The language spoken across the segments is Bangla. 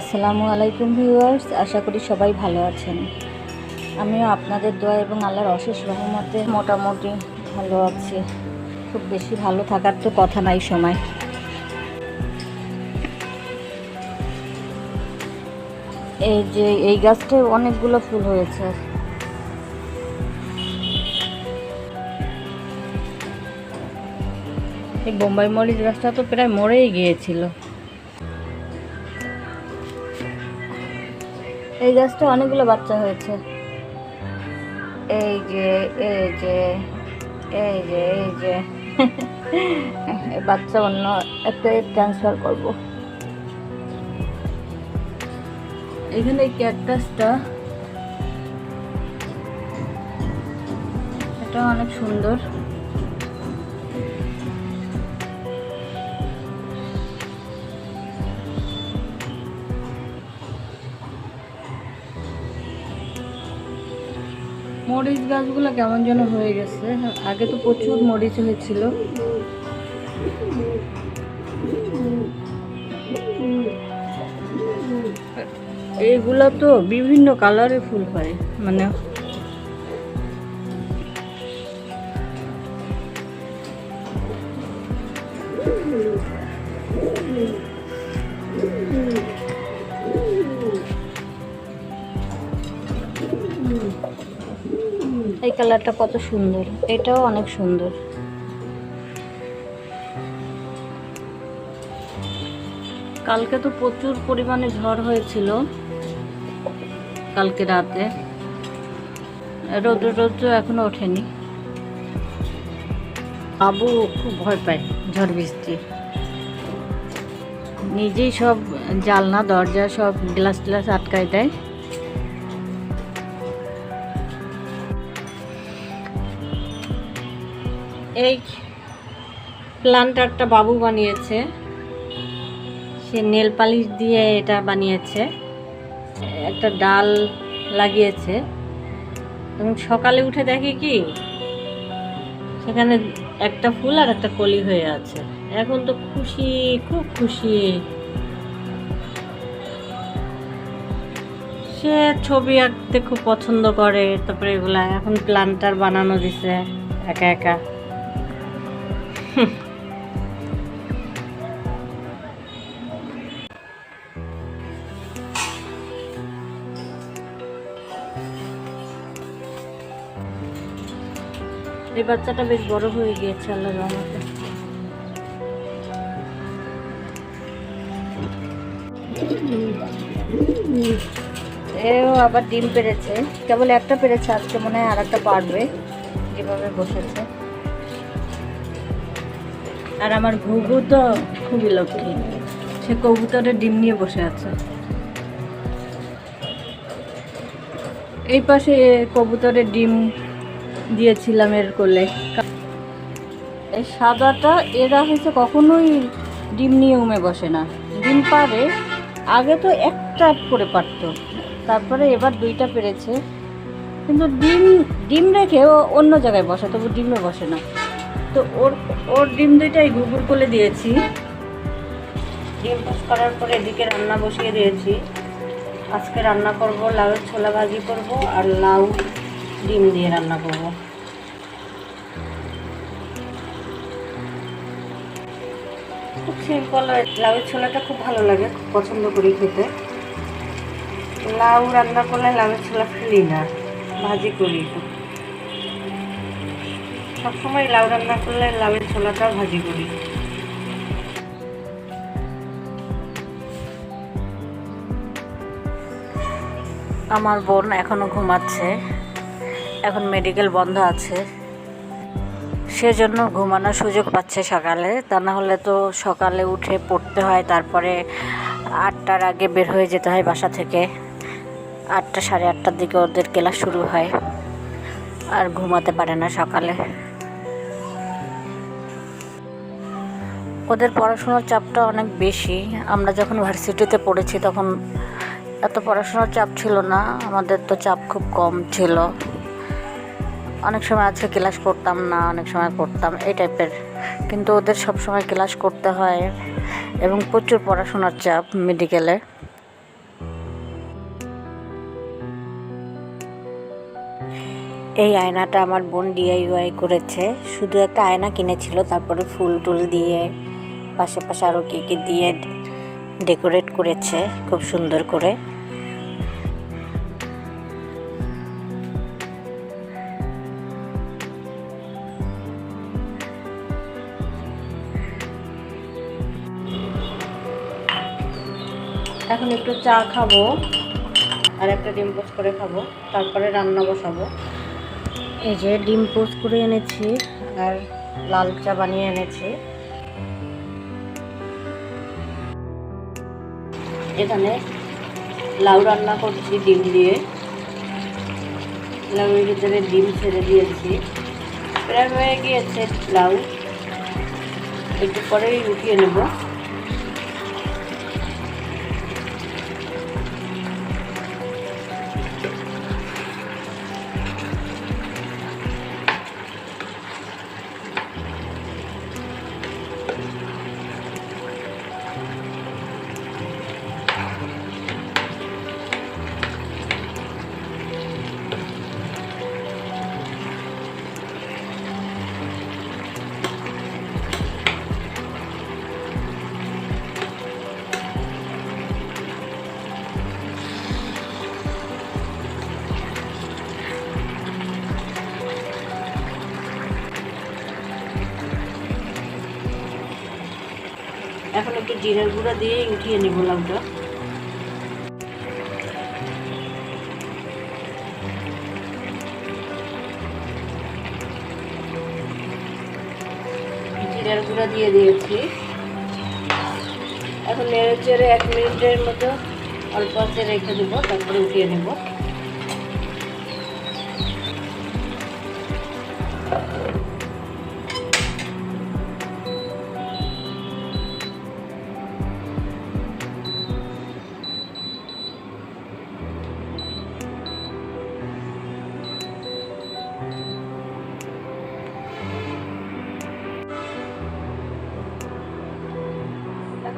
আসসালামু আলাইকুম ভিউয়ার্স, আশা করি সবাই ভালো আছেন। আমিও আপনাদের দোয়া এবং আল্লাহর অশেষ রহমতে মোটামুটি ভালো আছি। খুব বেশি ভালো থাকার তো কথা নাই সময়। এই যে এই গাছটায় অনেকগুলো ফুল হয়েছে। এই বোম্বাই মরিচ গাছটা তো প্রায় মরেই গিয়েছিল। এই গাছটা অনেকগুলো বাচ্চা হয়েছে। এই যে এই যে এই যে এই যে। বাচ্চা অন্য একটা ট্রান্সফার করব। এখানে ক্যাকটাসটা এটা অনেক সুন্দর। মরিচ গাছগুলো কেমন যেন হয়ে গেছে। আগে তো প্রচুর মরিচ হয়েছিল। এইগুলো তো বিভিন্ন কালারে ফুল হয় মানে। এই কালারটা কত সুন্দর, এটাও অনেক সুন্দর। কালকে তো প্রচুর পরিমাণে ঝড় হয়েছিল, কালকে রাতে। রৌদ্র রৌদ্র এখনও ওঠেনি। বাবু খুব ভয় পায় ঝড় বৃষ্টি। নিজেই সব জালনা, দরজা সব গ্লাস ট্লাস আটকায় দেয়। এই প্লান্টারটা বাবু বানিয়েছে। সে নেল পালিশ দিয়ে এটা বানিয়েছে। একটা ডাল লাগিয়েছে। এবং সকালে উঠে দেখি কি, সেখানে একটা ফুল আর একটা কলি হয়ে আছে। এখন তো খুশি, খুব খুশি। সে ছবি আঁকতে খুব পছন্দ করে। তারপরে এগুলা এখন প্লান্টার বানানো দিছে, একা একা। এই বাচ্চাটা বেশ বড় হয়ে গিয়েছে, আল্লাহ রহমতে। এও আবার ডিম পেরেছে। কেবল একটা পেরেছে, আজকে মনে হয় আর একটা পারবে। যেভাবে বসেছে। আর আমার ঘুঘু তো খুবই লক্ষ্মী। সে কবুতরের ডিম নিয়ে বসে আছে। এই পাশে কবুতরের ডিম দিয়েছিলাম এর কোলে। এই সাদাটা, এরা হয়েছে কখনোই ডিম নিয়ে উমে বসে না। ডিম পারে আগে তো একটা করে পারতো তারপরে এবার দুইটা পেরেছে কিন্তু ডিম ডিম রেখে অন্য জায়গায় বসে, তবু ডিমে বসে না। তো ওর ওর ডিম দুইটাই গুগুর করে দিয়েছি। ডিম পাস করার পরে এদিকে রান্না বসিয়ে দিয়েছি। আজকে রান্না করব লাউয়ের ছোলা ভাজি করব আর লাউ ডিম দিয়ে রান্না করব। খুব সিম্পল লাউয়ের ছোলাটা খুব ভালো লাগে, খুব পছন্দ করি খেতে। লাউ রান্না করলে লাউয়ের ছোলা ফেলি না, ভাজি করি। সবসময় লাউ রান্না করলে লাউয়ের ছোলাটাও ভাজি করি। আমার বোন এখনও ঘুমাচ্ছে। এখন মেডিকেল বন্ধ আছে। সেজন্য ঘুমানোর সুযোগ পাচ্ছে সকালে। তা না হলে তো সকালে উঠে পড়তে হয়, তারপরে আটটার আগে বের হয়ে যেতে হয় বাসা থেকে। আটটা সাড়ে আটটার দিকে ওদের ক্লাস শুরু হয়। আর ঘুমাতে পারে না সকালে। ওদের পড়াশোনার চাপটা অনেক বেশি। আমরা যখন ভার্সিটিতে পড়েছি তখন এত পড়াশোনার চাপ ছিল না, আমাদের তো চাপ খুব কম ছিল। অনেক সময় আজকে ক্লাস করতাম না, অনেক সময় করতাম, এই টাইপের। কিন্তু ওদের সব সময় ক্লাস করতে হয় এবং প্রচুর পড়াশোনার চাপ মেডিকেলে এই আয়নাটা আমার বোন ডিআইওয়াই করেছে। শুধু একটা আয়না কিনেছিল, তারপরে ফুল টুল দিয়ে পাশে পাশে আরও কী কী দিয়ে ডেকোরেট করেছে, খুব সুন্দর করে। এখন একটু চা খাব আর একটা ডিম পোস্ট করে খাব, তারপরে রান্না বসাবো। এই যে ডিম পোস্ট করে এনেছি আর লাল চা বানিয়ে এনেছি। এখানে লাউ রান্না করছি ডিম দিয়ে। লাউয়ের ভিতরে ডিম ছেড়ে দিয়েছি। প্রায় হয়ে গিয়েছে লাউ। একটু পরেই উঠিয়ে নেব। এখন একটু জিরার গুঁড়া দিয়ে উঠিয়ে নেব লাউটা। জিরার গুঁড়া দিয়ে দিয়েছি। এখন নেড়ে চেড়ে এক মিনিটের মতো অল্প আঁচে রেখে দেবো, তারপরে উঠিয়ে নেব।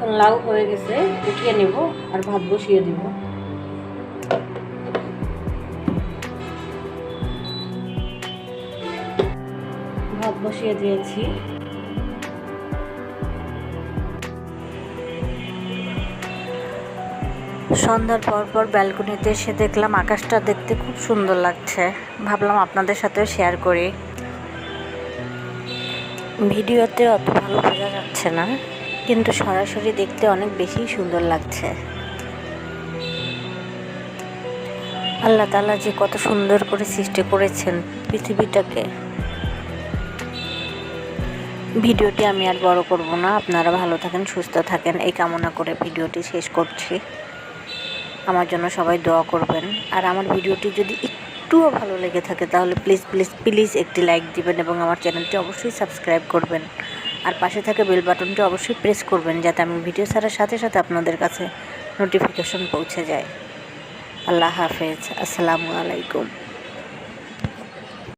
এখন লাউ হয়ে গেছে, উঠিয়ে নেব আর ভাত বসিয়ে দেব। ভাত বসিয়ে দিয়েছি। সন্ধ্যার পর পর ব্যালকনিতে এসে দেখলাম আকাশটা দেখতে খুব সুন্দর লাগছে। ভাবলাম আপনাদের সাথেও শেয়ার করি। ভিডিওতে অত ভালো বোঝা যাচ্ছে না। কিন্তু সরাসরি দেখতে অনেক বেশি সুন্দর লাগছে। আল্লাহ তালা যে কত সুন্দর করে সৃষ্টি করেছেন পৃথিবীটাকে। ভিডিওটি আমি আর বড় করব না, আপনারা ভালো থাকেন, সুস্থ থাকেন, এই কামনা করে ভিডিওটি শেষ করছি। আমার জন্য সবাই দোয়া করবেন। আর আমার ভিডিওটি যদি একটুও ভালো লেগে থাকে তাহলে প্লিজ প্লিজ প্লিজ একটি লাইক দিবেন এবং আমার চ্যানেলটি অবশ্যই সাবস্ক্রাইব করবেন। আর পাশে থাকা বেল বাটনটি অবশ্যই প্রেস করবেন যাতে আমি ভিডিও ছাড়ার সাথে সাথে আপনাদের কাছে নোটিফিকেশন পৌঁছে যায়। আল্লাহ হাফেজ। আসসালামু আলাইকুম।